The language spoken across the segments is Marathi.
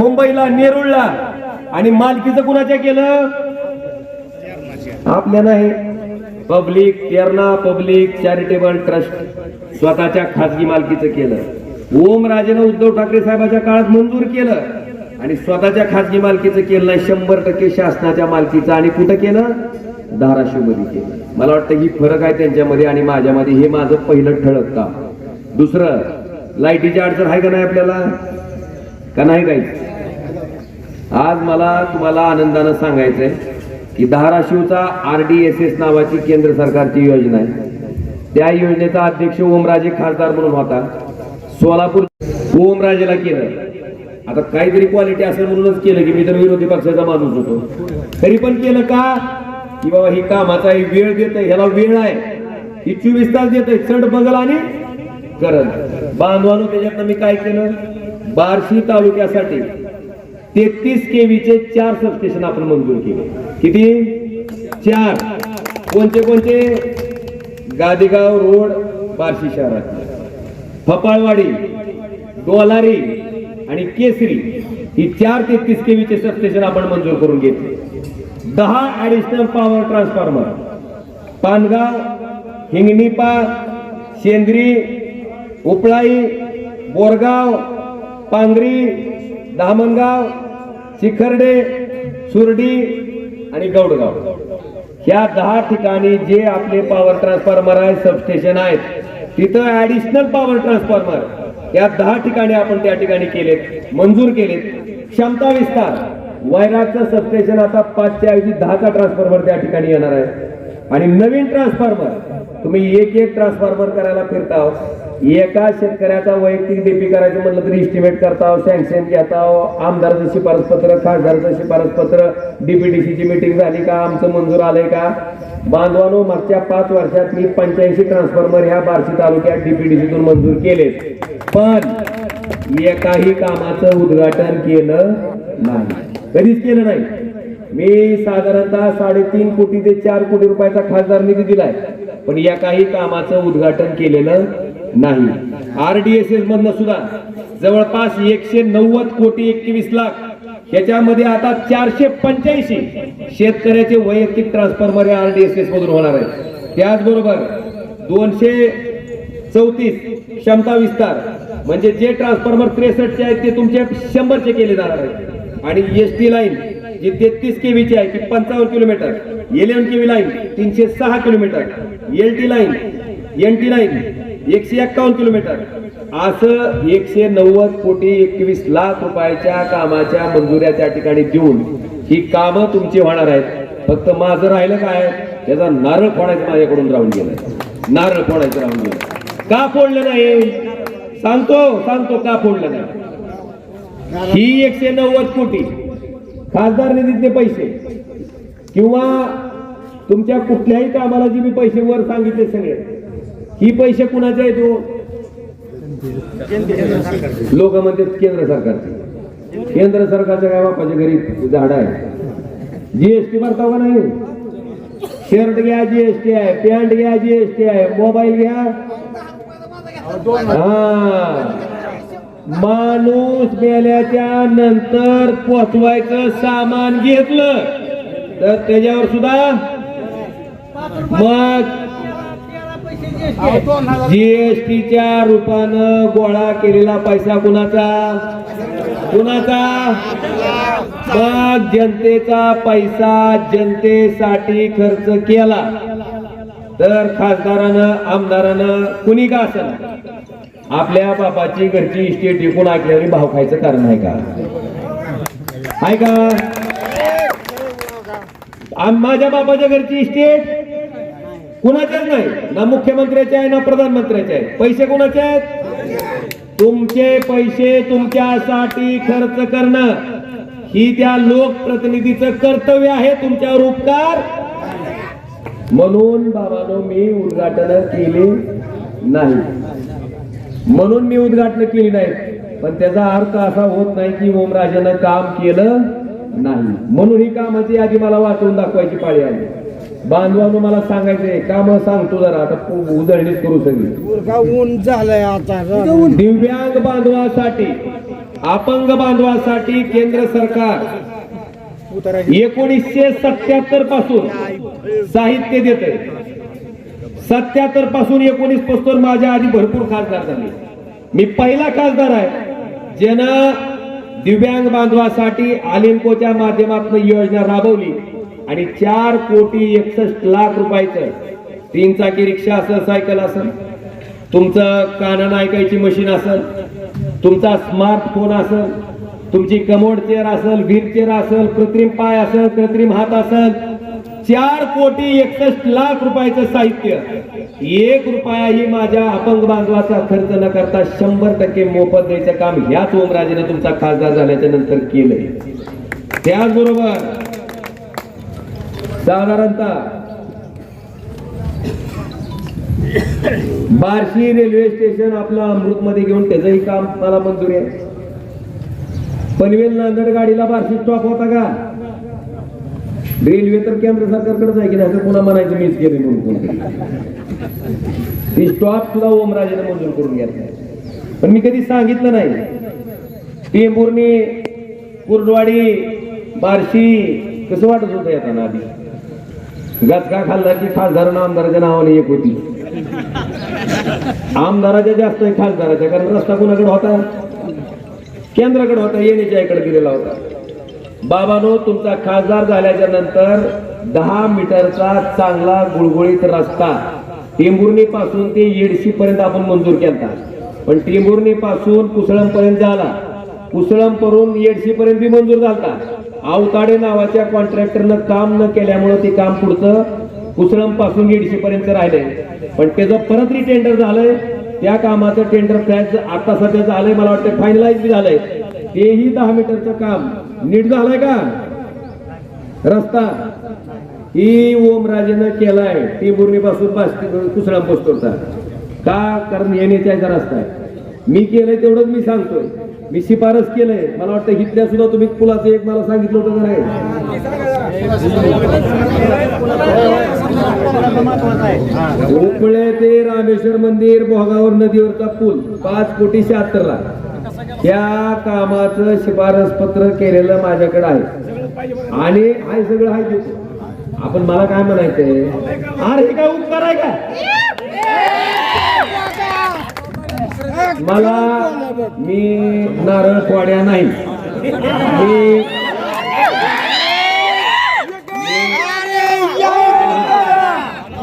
मुंबईला नेरुळला. आणि मालकीचं कुणाच्या केलं? आपल्या नाही. Public Terna public charitable trust स्वतःच्या खासगी मालकीचं केलं. ओम राजेनं उद्धव ठाकरे साहेबाच्या काळात मंजूर केलं. आणि स्वतःच्या खासगी मालकीचं केलं नाही. शंभर टक्के शासनाच्या मालकीचं. आणि कुठं केलं? धाराशिवमध्ये केलं. मला वाटतं ही फरक आहे त्यांच्यामध्ये आणि माझ्यामध्ये. हे माझं पहिलं ठळक का दुसरं लाईटीची अडचण आहे का नाही आपल्याला? का नाही काही? आज मला तुम्हाला आनंदानं सांगायचंय की धाराशिवचा आर डी एस एस नावाची केंद्र सरकारची योजना आहे. त्या योजनेचा अध्यक्ष ओमराजे खासदार म्हणून होता. सोलापूर ओमराजेला केलं. आता काहीतरी क्वालिटी असेल म्हणूनच केलं की मी तर विरोधी पक्षाचा माणूस होतो. तरी पण केलं का? की बाबा ही कामाचा ही वेळ देत ह्याला वेळ आहे. ही चोवीस तास देत चढ बगल आणि करत बांधवानो त्याच्यातनं मी काय केलं? बार्शी तालुक्यासाठी तेहतीस केवीचे चार सबस्टेशन आपण मंजूर केले. किती? चार. कोणते कोणते? गादेगाव रोड बार्शी शहरात फपाळवाडी डोलारी आणि केसरी ही चार तेहतीस केवीचे सबस्टेशन आपण मंजूर करून घेतले. दहा ऍडिशनल पॉवर ट्रान्सफॉर्मर पानगाव हिंगणीपा शेंद्री उपळाई बोरगाव पांगरी दामणगाव चिखर्डे सुरडी आणि गौडगाव. ह्या दहा ठिकाणी जे आपले पॉवर ट्रान्सफॉर्मर आहे सबस्टेशन आहेत तिथं ऍडिशनल पॉवर ट्रान्सफॉर्मर या दहा ठिकाणी आपण त्या ठिकाणी केलेत मंजूर केलेत. क्षमता विस्तार. वैरागचं सबस्टेशन आता पाचच्या ऐवजी दहाचा ट्रान्सफॉर्मर त्या ठिकाणी येणार आहे. आणि नवीन ट्रान्सफॉर्मर तुम्ही एक एक ट्रान्सफॉर्मर करायला फिरताव. एका शेतकऱ्याचा वैयक्तिक डीपी करायचं म्हटलं तरी इस्टिमेट करताव सँक्शन घेताव. आमदाराचं शिफारस पत्र खासदाराचं शिफारस पत्र डीपीडीसीची मिटिंग झाली का? आमचं मंजूर आलंय का? बांधवानो मागच्या पाच वर्षात मी पंच्याऐंशी ट्रान्सफॉर्मर ह्या बार्शी तालुक्यात डीपीडीसीतून मंजूर केलेत. पण एकाही कामाचं उद्घाटन केलं नाही. कधीच केलं नाही. मी साधारणतः साडेतीन कोटी ते चार कोटी रुपयाचा खासदार निधी दिलाय. पण या काही कामाचं उद्घाटन केलेलं नाही. आरडीएसएस मधनं सुद्धा जवळपास एकशे नव्वद कोटी एकवीस लाख याच्यामध्ये आता चारशे पंच्याऐंशी शेतकऱ्याचे वैयक्तिक ट्रान्सफॉर्मर या आरडीएसएस मधून होणार आहे त्याचबरोबर दोनशे चौतीस क्षमता विस्तार म्हणजे जे ट्रान्सफॉर्मर त्रेसष्टचे आहेत ते तुमचे शंभरचे केले जाणार आहेत. आणि एस टी लाईन जी तेहतीस केवीची आहे ती पंचावन्न किलोमीटर. इलेव्हन केवी लाईन तीनशे सहा kilometre. L T line N T line एकशे एक्कावन्न किलोमीटर. असं एकशे नव्वद कोटी एकवीस लाख रुपयाच्या कामाच्या मंजुऱ्या त्या ठिकाणी देऊन ही कामं तुमची होणार आहेत. फक्त माझं राहिलं काय? त्याचा नारळ फोडायचं माझ्याकडून राहून गेलं. नारळ फोडायचं राहून गेलं. का फोडलं नाही? सांगतो सांगतो का फोडलं नाही? ही एकशे नव्वद कोटी खासदार निधीतले पैसे किंवा तुमच्या कुठल्याही कामाला जी मी पैसे वर सांगितले सगळे ही पैसे कुणाचे आहेत तो लोक म्हणतात केंद्र सरकारचे. केंद्र सरकारच्या काय बापाच्या घरी झाड आहे जीएसटी भरता का नाही? शर्ट घ्या जीएसटी आहे पॅन्ट घ्या जीएसटी आहे मोबाईल घ्या. हा. माणूस मेल्याच्या नंतर पोचवायचं सामान घेतलं तर त्याच्यावर सुद्धा मग जीएसटीच्या रूपानं गोळा केलेला पैसा कुणाचा? कुणाचा? मग जनतेचा पैसा जनतेसाठी खर्च केला. तर खासदारानं आमदारानं कुणी का असं? आपल्या बापाची घरची इस्टेट टिकून ऐकल्याने भाव खायचं कारण आहे का? आहे का? माझ्या बापाच्या घरची इस्टेट कुणाच्याच नाही. ना मुख्यमंत्र्याचे आहे ना प्रधानमंत्र्याचे आहे पैसे कुणाचे आहेत? तुमचे पैसे तुमच्यासाठी खर्च करणं ही त्या लोकप्रतिनिधीचं कर्तव्य आहे तुमच्यावर उपकार. म्हणून बाबानो मी उद्घाटन केली नाही. म्हणून मी उद्घाटन केली नाही. पण त्याचा अर्थ असा होत नाही की ओमराजानं काम केलं नाही. म्हणून ही कामाची यादी मला वाचवून दाखवायची पाळी आली. बांधवानं मला सांगायचंय काम सांगतो जरा आता उजळणीच करू सगळी. ऊन झालंय आता? दिव्यांग बांधवासाठी अपंग बांधवासाठी केंद्र सरकार एकोणीसशे सत्याहत्तरपासून साहित्य देत सत्याहत्तरपासून एकोणीस पस्तोर माझ्या आधी भरपूर खासदार झाले. मी पहिला खासदार आहे ज्यानं दिव्यांग बांधवासाठी आलिमकोच्या माध्यमातून योजना राबवली आणि चार कोटी एकसष्ट लाख रुपयाचं तीन चाकी रिक्षा असेल सायकल असेल तुमचं कानानं ऐकायची मशीन असेल तुमचा स्मार्टफोन असेल तुमची कमोड चेअर असेल व्हील चेअर असेल कृत्रिम पाय असेल कृत्रिम हात असेल चार कोटी एकसष्ट लाख रुपयाचं साहित्य. एक रुपया ही माझ्या अपंग बांधवाचा खर्च न करता शंभर टक्के मोफत द्यायचं काम ह्याच ओमराजेने तुमचा खासदार झाल्याच्यानंतर केलंय. त्याचबरोबर साधारणतः बार्शी रेल्वे स्टेशन आपलं अमृत मध्ये घेऊन त्याचंही काम मला मंजुरी आहे. पनवेल नांदेड गाडीला बार्शी स्टॉप होता का? रेल्वे तर केंद्र सरकारकडेच आहे की नाही असं पुन्हा म्हणायचं मीच केले म्हणून कोणतरी. ती स्टॉप सुद्धा ओमराजेने मंजूर करून घेतला पण मी कधी सांगितलं नाही. टेंभुर्णी कुर्डवाडी बार्शी कसं वाटत होतं येताना आधी? गचका खाल्ला की खासदार आमदाराच्या नावाने एक होती. आमदाराच्या जास्त आहे खासदाराच्या कारण रस्ता कुणाकडे होता? केंद्राकडे होता येण्याच्या इकडे दिलेला होता. बाबानो तुमचा खासदार झाल्याच्यानंतर दहा मीटरचा चांगला गुळगुळीत रस्ता. टेंभुर्णी पासून ते येडशी पर्यंत आपण मंजूर केला पण टेंभुर्णी पासून कुसळम पर्यंत झाला. कुसळम करून येडशी पर्यंत बी मंजूर झाला आवताडे नावाच्या कॉन्ट्रॅक्टरनं काम न केल्यामुळे ते काम पुढचं कुसळमपासून येडशी पर्यंत राहिले. पण त्याचं परत रिटेंडर झालंय. त्या कामाचं टेंडर फ्लॅट आता सध्या झालंय मला वाटतं फायनलाइज बी झालंय. तेही दहा मीटरचं काम. नीट झालाय का? रस्ता. ही ओमराजेनं केलाय. टेंभुर्णी पासून कुसळा पोस्टरचा का? कारण येण्याचा रस्ता आहे. मी केलंय तेवढंच मी सांगतोय. मी शिफारस केलंय. मला वाटतं इथल्या सुद्धा तुम्ही पुलाचं एक मला सांगितलं होतं का नाही? उपळे ते रामेश्वर मंदिर भोगावर नदीवरचा पूल पाच कोटी शहात्तर लाख त्या कामाचं शिफारस पत्र केलेलं माझ्याकडे आहे. आणि आहे सगळं आहे आपण मला काय म्हणायचंय? अरे हे काय उपकार आहे का मला मी नारळ फोड्या नाही. मी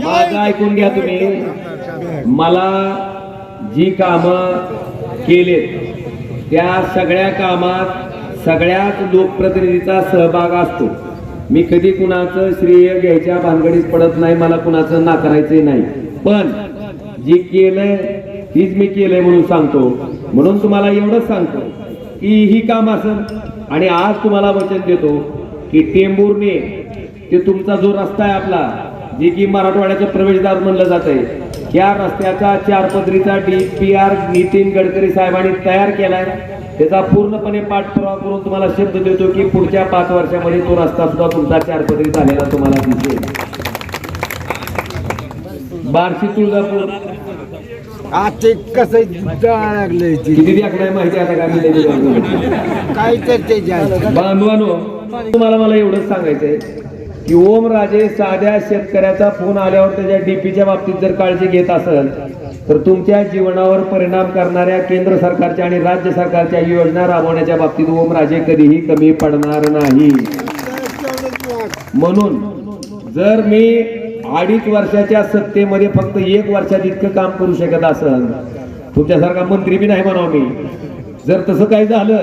माझं ऐकून घ्या तुम्ही. मला जी कामं केलेत त्या सगळ्या कामात सगळ्याच लोकप्रतिनिधीचा सहभाग असतो. मी कधी कुणाचं श्रेय घ्यायच्या भानगडीत पडत नाही मला कुणाचं नाकारायचंही नाही. पण जी केलंय तीच मी केलंय म्हणून सांगतो. म्हणून तुम्हाला एवढंच सांगतो की ही काम असं आणि आज तुम्हाला वचन देतो की टेंबूरने ते तुमचा जो रस्ता आहे आपला जे की मराठवाड्याचं प्रवेशद्वार म्हणलं जात आहे त्या रस्त्याचा चार पदरीचा डीपीआर नितीन गडकरी साहेबांनी तयार केलाय. त्याचा पूर्णपणे पाठपुरावा करून तुम्हाला शब्द देतो की पुढच्या पाच वर्षामध्ये तो रस्ता सुद्धा तुमचा चार पदरी झालेला तुम्हाला दिसेल. बार्शी तुळजापूर. आता कसं किती आकडा माहिती आता. काय तर ते बांधवानो तुम्हाला मला एवढंच सांगायचंय. की ओम राजे साध्या शेतकऱ्याचा फोन आल्यावर त्याच्या डीपीच्या बाबतीत जर काळजी घेत असेल तर तुमच्या जीवनावर परिणाम करणाऱ्या केंद्र सरकारच्या आणि राज्य सरकारच्या योजना राबवण्याच्या बाबतीत ओम राजे कधीही कमी पडणार नाही. म्हणून जर मी अडीच वर्षाच्या सत्तेमध्ये फक्त एक वर्षात इतकं काम करू शकत असेल तुमच्यासारखा मंत्री बी नाही म्हणावं मी. जर तसं काही झालं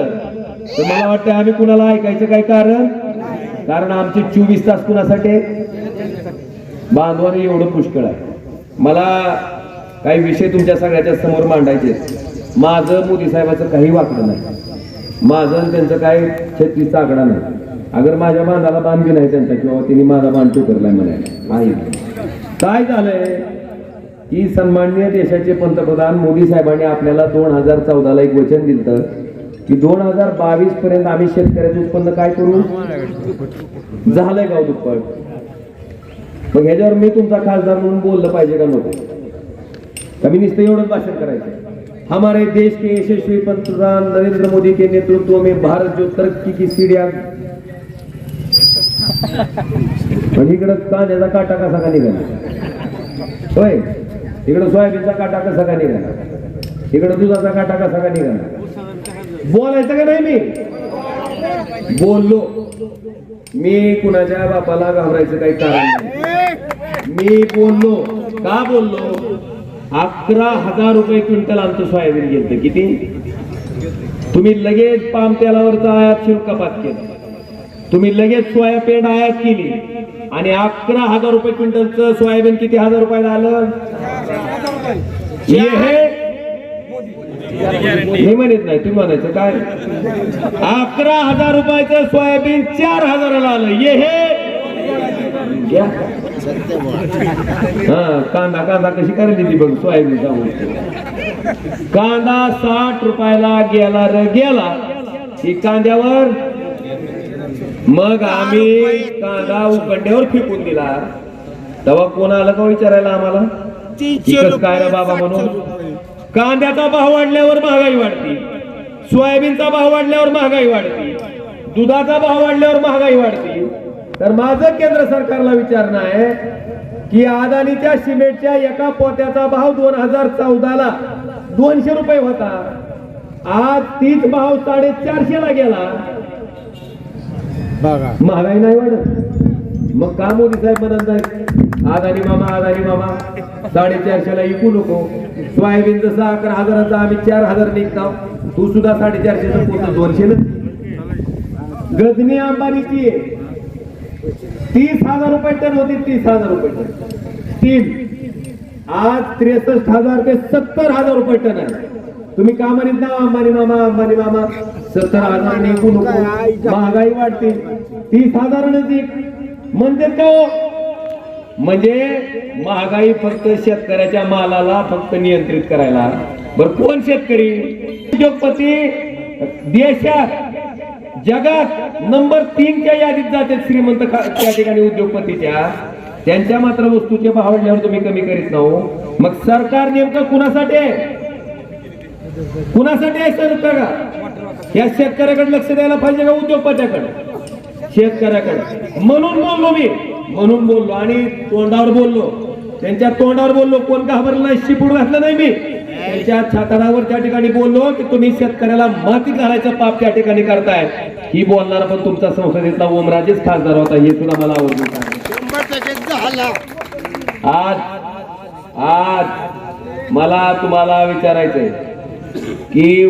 तर मला वाटतं आम्ही कुणाला ऐकायचं काय कारण? कारण आमचे चोवीस तास कुणासाठी बांधवाने एवढं पुष्कळ आहे. मला काही विषय तुमच्या सगळ्याच्या समोर मांडायचे आहेत. माझं मोदी साहेबाचं काही वाकडं नाही. माझं आणि त्यांचं काय छत्तीसचा आकडा नाही. अगर माझ्या बांधाला बांधली नाही त्यांचा किंवा तिने माझा बांध टोकरलाय म्हणायला. आहे काय झालंय? की सन्माननीय देशाचे पंतप्रधान मोदी साहेबांनी आपल्याला दोन हजार चौदाला एक वचन दिलं की दोन हजार बावीस पर्यंत आम्ही शेतकऱ्याचं उत्पन्न काय करू? झालंय गाव हो दुप्पट? मग ह्याच्यावर मी तुमचा खासदार म्हणून बोललं पाहिजे का नको? का मी नुसतं एवढंच भाषण करायचं? हमारे देश के यशस्वी पंतप्रधान नरेंद्र मोदी के नेतृत्व में भारत जो तरक्की की सीढ़िया पण इकडं कांद्याचा काटा कसा का निघाला? होय? इकडं सोयाबीनचा काटा कसा का निघाला? इकडं दुधाचा काटा कसा का निघाला? बोलायचं का नाही मी? बोललो. मी कुणाच्या बापाला घाबरायचं काही कारण नाही. मी बोललो. का बोललो? अकरा हजार रुपये क्विंटल आमचं सोयाबीन घेतलं किती? तुम्ही लगेच पाम तेलावरचा आयात शुल्क कपात केलं. तुम्ही लगेच सोयाबीन आयात केली. आणि अकरा हजार रुपये क्विंटलचं सोयाबीन किती हजार रुपयाला आलं? हे हे हे म्हणत नाही तुम्ही म्हणायचं काय? अकरा हजार रुपयाचं सोयाबीन चार हजाराला आलं. ये हे. हा कांदा कांदा कशी करायची ती बघ सोयाबीन जाऊन कांदा साठ रुपयाला गेला र गेला. की कांद्यावर. मग आम्ही कांदा उकडण्यावर फेकून दिला. तेव्हा कोण आलं का विचारायला आम्हाला? काय रे बाबा म्हणून? कांद्याचा भाव वाढल्यावर महागाई वाढते. सोयाबीनचा भाव वाढल्यावर महागाई वाढते. दुधाचा भाव वाढल्यावर महागाई वाढते. तर माझं केंद्र सरकारला विचारणं आहे की अदानीच्या सिमेंटच्या एका पोत्याचा भाव दोन हजार चौदाला दोनशे रुपये होता. आज तीच भाव साडेचारशे ला गेला. बघा. महागाई नाही वाढत. मग का मोदी साहेब म्हणत नाही? आदानी मामा आदानी मामा. साडेचारशेला विकू नको. सोयाबीन जसं अकरा हजाराचा आम्ही चार हजार निघतो तू सुद्धा साडेचारशेचं पोत दोनशे गजनी अंबानीची. तीस हजार रुपये टन होती तीस हजार रुपये टन. स्टील आज त्रेसष्ट हजार ते सत्तर हजार रुपये टन आहे. तुम्ही का म्हणत ना अंबानी मामा अंबानी मामा? सत्तर हजार निघू नको. महागाई वाढते. तीस हजार म्हणते का म्हणजे महागाई फक्त शेतकऱ्याच्या मालाला फक्त नियंत्रित करायला. बर कोण शेतकरी? उद्योगपती देशात जगात नंबर तीनच्या यादीत जाते श्रीमंत त्या ठिकाणी उद्योगपतीच्या. त्यांच्या मात्र वस्तूचे भाव वाढल्यावर तुम्ही कमी करीत नाहो. मग सरकार नेमकं कुणासाठी आहे? कुणासाठी आहे सरकार या शेतकऱ्याकडे लक्ष द्यायला पाहिजे का उद्योगपत्याकडे? शेतकऱ्याकडे म्हणून बोललो मी. म्हणून बोललो. आणि तोंडावर बोललो. त्यांच्या तोंडावर बोललो. कोण घाबरलं नाही शिपूड घातलं नाही मी? त्यांच्या छाताडावर त्या ठिकाणी बोललो की तुम्ही शेतकऱ्याला माती घालायचं पाप त्या ठिकाणी करताय. ही बोलणारा पण तुमचा संसदेतला ओमराजेच खासदार होता. हे सुद्धा मला आवडून आज आज मला तुम्हाला विचारायचंय की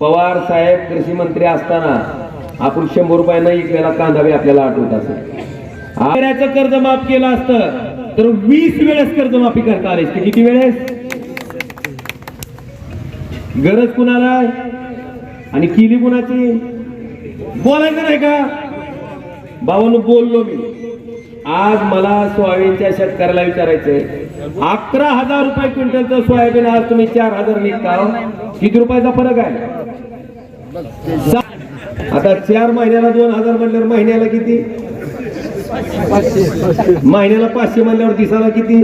पवार साहेब कृषी मंत्री असताना आपण शंभर रुपयानं एक वेळा कांदा बी आपल्याला आठवत असेल. शेतकऱ्याचं कर्ज माफ केलं असतं तर वीस वेळेस कर्जमाफी करता आली असते किती वेळेस? गरज कुणाला आणि किली कुणाची? बोलायचं नाही का? बाबांनो बोललो मी. आज मला सोयाबीनच्या शेतकऱ्याला विचारायचंय. अकरा हजार रुपये क्विंटलचं सोयाबीन आज तुम्ही चार हजार निघता किती रुपयाचा फरक आहे? आता चार महिन्याला दोन हजार म्हणल्यावर महिन्याला किती? महिन्याला पाचशे म्हणल्यावर दिसाला किती?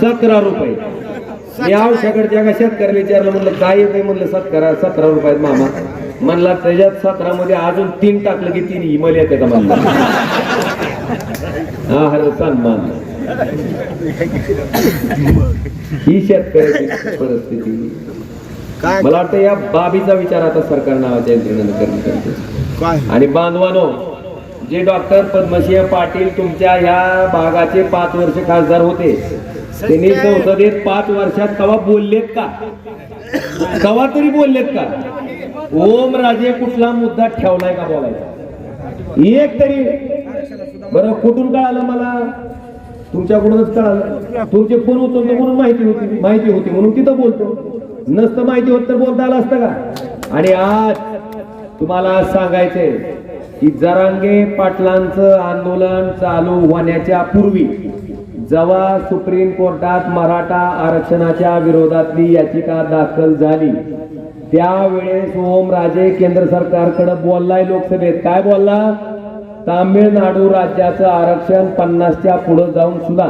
सतरा रुपये. या औषधाकडच्या का शेतकऱ्याला विचारलं म्हणलं काय येते म्हणलं सतरा सतरा रुपयात मामा. म्हणला त्याच्यात सतरा मध्ये अजून तीन टाकलं की तीन इमल येते का म्हणलं? हा हर सन्मान ही शेतकऱ्याची परिस्थिती. काय मला वाटतं या बाबीचा विचार आता सरकार नावाच्या यंत्रणेनं करणं करते काय? आणि बांधवानो जे डॉक्टर पद्मसिंह पाटील तुमच्या ह्या भागाचे पाच वर्ष खासदार होते त्यांनी संसदेत पाच वर्षात कवा बोललेत का? कवा तरी बोललेत का? ओम राजे कुठला मुद्दा ठेवलाय का बोलायचा? एक तरी. बरं कुठून कळालं मला? तुमच्याकडूनच कळालं. तुमचे फोन उचलतो म्हणून माहिती होती माहिती होती म्हणून तिथं बोलतो. नसतं माहिती होत तर बोलता आलं असतं का? आणि आज तुम्हाला सांगायचंय की जरांगे पाटलांचं आंदोलन चालू होण्याच्या पूर्वी जेव्हा सुप्रीम कोर्टात मराठा आरक्षणाच्या विरोधातली याचिका दाखल झाली त्यावेळेस ओमराजे केंद्र सरकारकडे बोललाय लोकसभेत. काय बोलला? तामिळनाडू राज्याचं आरक्षण पन्नासच्या पुढे जाऊन सुद्धा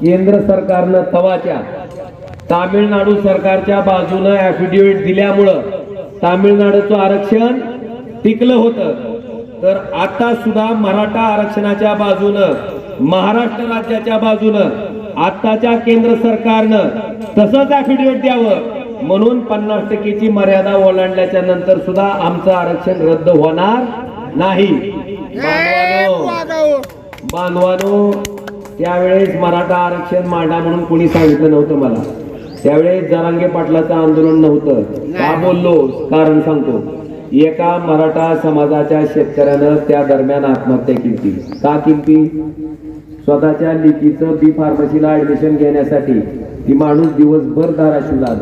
केंद्र सरकारनं तवाच्या तामिळनाडू सरकारच्या बाजूनं ऍफिडेव्हिट दिल्यामुळं तामिळनाडूचं आरक्षण टिकलं होतं. तर आता सुद्धा मराठा आरक्षणाच्या बाजूनं महाराष्ट्र राज्याच्या बाजूनं आताच्या केंद्र सरकारनं तसंच ऍफिडेव्हिट द्यावं म्हणून पन्नास टक्केची मर्यादा ओलांडल्याच्या नंतर सुद्धा आमचं आरक्षण रद्द होणार नाही. बांधवानो बांधवानो त्यावेळेस मराठा आरक्षण मांडा म्हणून कोणी सांगितलं नव्हतं मला. त्यावेळेस जरांगे पाटलाचं आंदोलन नव्हतं. का बोललो? कारण सांगतो. एका मराठा समाजाच्या शेतकऱ्यानं त्या दरम्यान आत्महत्या केली. का केली? स्वतःच्या लेकीचं बी फार्मसीला ऍडमिशन घेण्यासाठी. ती माणूस दिवसभर धाराशिवला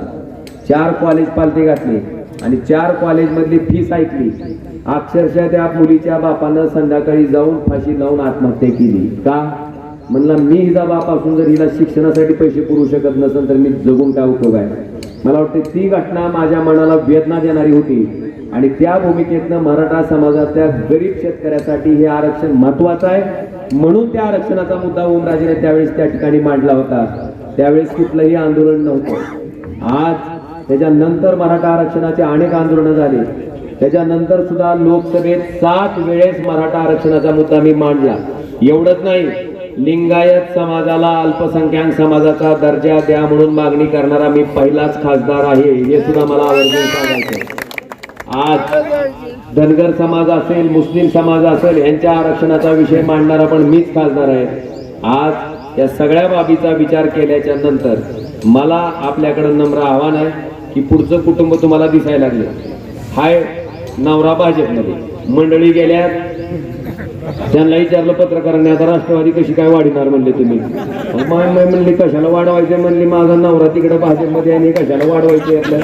चार कॉलेज पालथे घातले आणि चार कॉलेज मधली फीस ऐकली. अक्षरशः त्या मुलीच्या बापानं संध्याकाळी जाऊन फाशी लावून आत्महत्या केली. का? म्हणला मी हिचा बापासून जर हिला शिक्षणासाठी पैसे पुरवू शकत नसेल तर मी जगून काय उपयोग आहे? मला वाटते ती घटना माझ्या मनाला वेदना देणारी होती. आणि त्या भूमिकेतनं मराठा समाजातल्या गरीब शेतकऱ्यासाठी हे आरक्षण महत्वाचं आहे. म्हणून त्या आरक्षणाचा मुद्दा ओमराजेने त्यावेळेस त्या ठिकाणी मांडला होता. त्यावेळेस कुठलंही आंदोलन नव्हतं. आज त्याच्यानंतर मराठा आरक्षणाचे अनेक आंदोलनं झाली. त्याच्यानंतर सुद्धा लोकसभेत सात वेळेस मराठा आरक्षणाचा मुद्दा मी मांडला. एवढंच नाही लिंगायत समाजाला अल्पसंख्याक समाजाचा दर्जा द्या म्हणून मागणी करणारा मी पहिलाच खासदार आहे. हे सुद्धा मला आवर्जून सांगायचं आज धनगर समाज असेल मुस्लिम समाज असेल यांच्या आरक्षणाचा विषय मांडणारा पण मीच खासदार आहे. आज या सगळ्या बाबीचा विचार केल्याच्यानंतर मला आपल्याकडं नम्र आव्हान आहे की पुढचं कुटुंब तुम्हाला दिसायला लागलं. हाय नवरा भाजपमध्ये. मंडळी गेल्यात. त्यांना विचारलं पत्रकारांनी आता राष्ट्रवादी कशी काय वाढणार? म्हणले तुम्ही. माय माय म्हणली कशाला वाढवायचे? म्हणली माझा नवरा तिकडे भाजपमध्ये आणि कशाला वाढवायचे आपल्या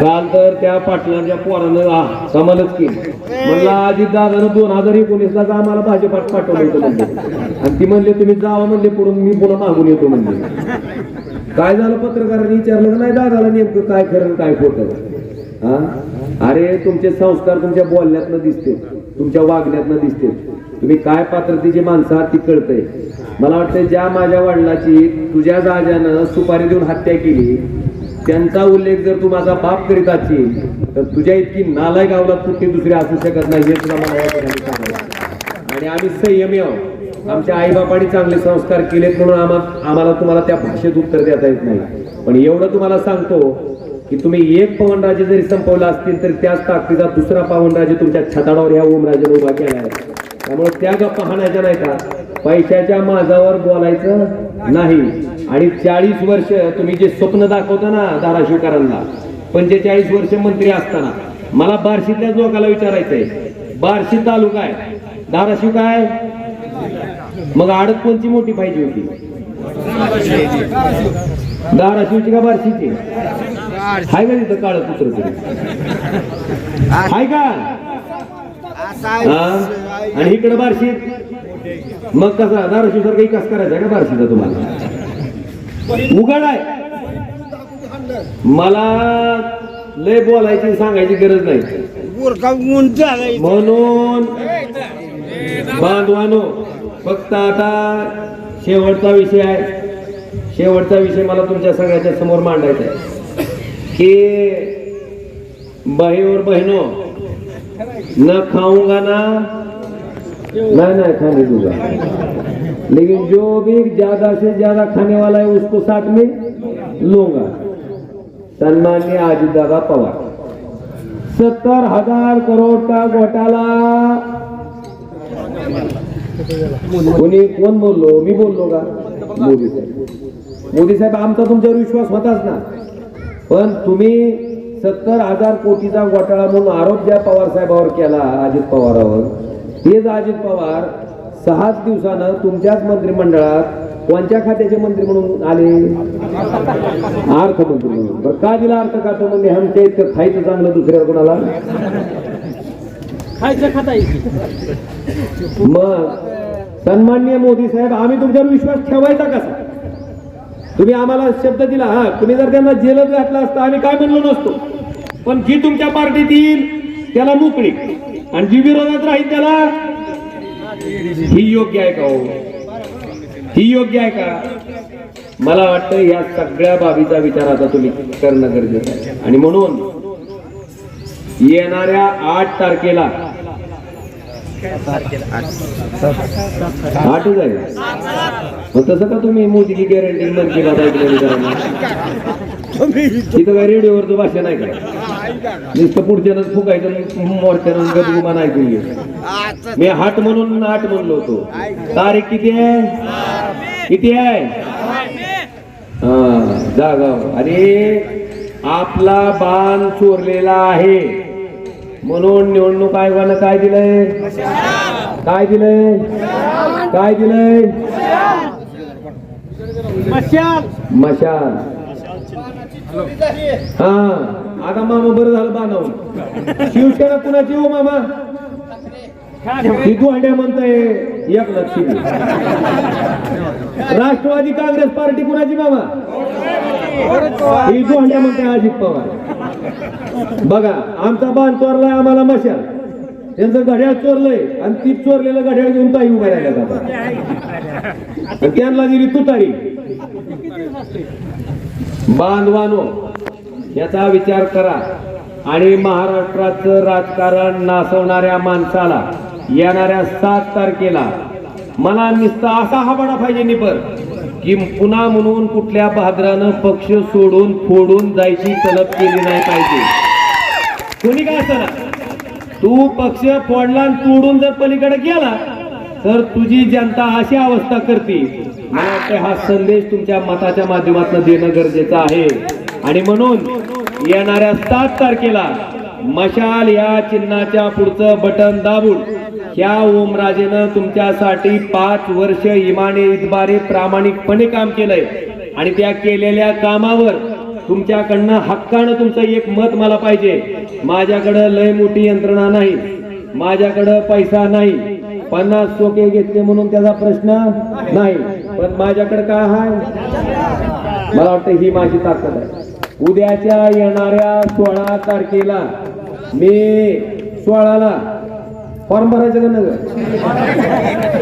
काल तर त्या पाटलांच्या पोरानं कमालच केली म्हणला आधी दादानं दोन हजार एकोणीसला आम्हाला भाजपात पाठवलं होतं आणि ती म्हणले तुम्ही जावा म्हणले पुढून मी पुन्हा मागून येतो म्हणले. काय झालं पत्रकारांनी विचारलं नाही दादाला नेमकं काय खरं काय खोटं? हा? अरे तुमचे संस्कार तुमच्या बोलण्यातनं दिसते तुमच्या वागण्यातनं दिसते. तुम्ही काय पात्रतेची माणसं आहात ती कळतंय. मला वाटतं ज्या माझ्या वडिलाची तुझ्या राजानं सुपारी देऊन हत्या केली त्यांचा उल्लेख जर तू माझा बाप करीत असेल तर तुझ्या इतकी नालायक गावला कुठली दुसरी असू शकत नाही हे तुला मला या ठिकाणी सांगायचं. आणि आम्ही संयमी आहोत. आमच्या आईबापांनी चांगले संस्कार केलेत म्हणून आम्हा आम्हाला तुम्हाला त्या भाषेत उत्तर देता येत नाही. पण एवढं तुम्हाला सांगतो की तुम्ही एक पवनराजे जरी संपवला असतील तर त्याच ताकदीचा दुसरा पवनराजे तुमच्या छताडावर ह्या ओमराजेने उभा केला आहे. त्यामुळे त्या गप्पा हाणायच्या नाही का? पैशाच्या माझावर बोलायचं नाही. आणि चाळीस वर्ष तुम्ही जे स्वप्न दाखवता ना धाराशिवकरांना पंचेचाळीस वर्ष मंत्री असताना मला बार्शीतल्या लोकांना विचारायचंय बार्शी तालुका आहे. धाराशिव काय? मग आडत कोणची मोठी पाहिजे होती? धाराशिवची का बार्शीची? हाय का तिथं काळ पुत्र तरी? हाय का? हा? आणि इकडे बार्शीत? मग कसा धाराशिव सारखा विकास करायचा आहे का बार्शीचा तुम्हाला? उघड आहे. मला लय बोलायची सांगायची गरज नाही. म्हणून बांधवानो फक्त आता शेवटचा विषय आहे. शेवटचा विषय मला तुमच्या सगळ्याच्या समोर मांडायचा आहे. की भाई और बहनों, न खाऊँगा ना नहीं नहीं खाने दूँगा। लेकिन जो भी ज़्यादा से ज़्यादा खाने वाला है, उसको साथ में लूँगा। सन्मान्य अजितदादा पवार। सत्तर हज़ार करोड़ का घोटाला। कोणी कोण बोललो मी बोललो का मोदी साहेब। मोदी साहेब, आमचा तुमच्यावर विश्वास होताच ना। पण तुम्ही सत्तर हजार कोटीचा घोटाळा म्हणून आरोप ज्या पवार साहेबावर केला अजित पवारावर तेच अजित पवार सहाच दिवसानं तुमच्याच मंत्रिमंडळात कोणत्या खात्याचे मंत्री म्हणून आले? अर्थमंत्री म्हणून. बरं का दिला अर्थ खातं म्हणजे आमच्या इतकं खायचं चांगलं दुसऱ्या कोणाला? मग सन्माननीय मोदी साहेब आम्ही तुमच्यावर विश्वास ठेवायचा कसा? तुम्ही आम्हाला शब्द दिला हा तुम्ही जर त्यांना जेलत घातला असता आम्ही काय म्हणलो नसतो. पण जी तुमच्या पार्टीत येईल त्याला मोकळी. आणि जी विरोधात राहील त्याला ही योग्य आहे का हो? ही योग्य आहे का? मला वाटतं या सगळ्या बाबीचा विचार आता तुम्ही करणं गरजेचं आहे. आणि म्हणून येणाऱ्या आठ तारखेला आठच आहे मग तसं का तुम्ही मोदी की गॅरंटी मन की बात ऐकलेली तिथं काय रेडिओवरचं भाषण आहे का? नुसतं पुढच्यानं फुकायचं मोर्चानं गदगुमान ऐकून घे मी हाट म्हणून आठ म्हणलो होतो. तारीख किती आहे? किती आहे? हा जागा अरे आपला बाण चोरलेला आहे. म्हणून निवडणूक आयोगानं काय दिलंय? काय दिलंय? काय दिलंय? मशाल. हा आता मामा बरं झालं बाणव शिवसेना कुणाची हो मामा? सिद्धू अंड्या म्हणतोय एक लक्षी राष्ट्रवादी काँग्रेस पार्टी कुणाची मामा? सिद्धू अंड्या म्हणतोय अजित पवार. बघा आमचा बाण चोरलाय आम्हाला मशाल. त्यांचं घड्याळ चोरलंय आणि ती चोरलेलं घड्याळ घेऊन ताई उभा राहिल्या त्यांना दिली तुतारी. बांधवानो याचा विचार करा. आणि महाराष्ट्राचं राजकारण नासवणाऱ्या माणसाला येणाऱ्या सात तारखेला मला नुसता असा हा बडा पाहिजे निपर. की पुन्हा म्हणून कुठल्या बहादरानं पक्ष सोडून फोडून जायची तलब केली नाही पाहिजे. कोणी काय असताना तू पक्ष फोडला आणि तोडून जर पलीकडे गेला तर तुझी जनता अशी अवस्था करते. मला वाटतं हा संदेश तुमच्या मताच्या माध्यमातून देणं गरजेचं आहे. आणि म्हणून येणाऱ्या सात तारखेला मशाल या चिन्हाच्या पुढचं बटन दाबून ह्या ओमराजेनं तुमच्यासाठी पाच वर्ष इमाने इतबारे प्रामाणिकपणे काम केलंय. आणि त्या केलेल्या कामावर तुमच्याकडनं हक्कानं तुमचं एक मत मला पाहिजे. माझ्याकडं लय मोठी यंत्रणा नाही. माझ्याकडं पैसा नाही. पन्नास चोके घेतले म्हणून त्याचा प्रश्न नाही. पण माझ्याकडे काय आहे? मला वाटतं ही माझी ताकद आहे. उद्याच्या येणाऱ्या सोळा तारखेला मी सोळाला फॉर्म भरायचं का नगर?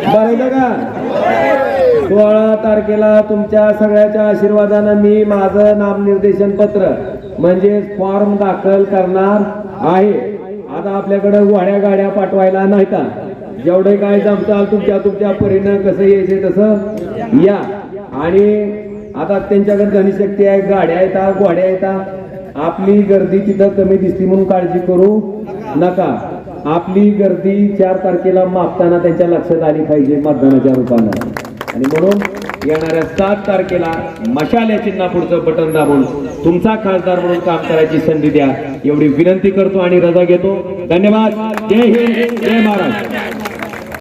भरायचं का? सोळा तारखेला तुमच्या सगळ्याच्या आशीर्वादानं मी माझं नामनिर्देशन पत्र म्हणजे फॉर्म दाखल करणार आहे. आता आपल्याकडे वाड्या गाड्या पाठवायला नाही का जेवढे काय जमताल तुमच्या तुमच्या परीनं कसं यायचे तसं या. आणि आता त्यांच्याकडे धनीशक्ती आहे गाड्या येतात घोड्या येतात. आपली गर्दी तिथं कमी दिसली म्हणून काळजी करू नका. आपली गर्दी चार तारखेला मापताना त्यांच्या लक्षात आली पाहिजे मतदानाच्या रूपानं. आणि म्हणून येणाऱ्या सात तारखेला मशाल या चिन्हापुढचं बटन दाबून तुमचा खासदार म्हणून काम करायची संधी द्या. एवढी विनंती करतो आणि रजा घेतो. धन्यवाद. जय हिंद. जय महाराष्ट्र.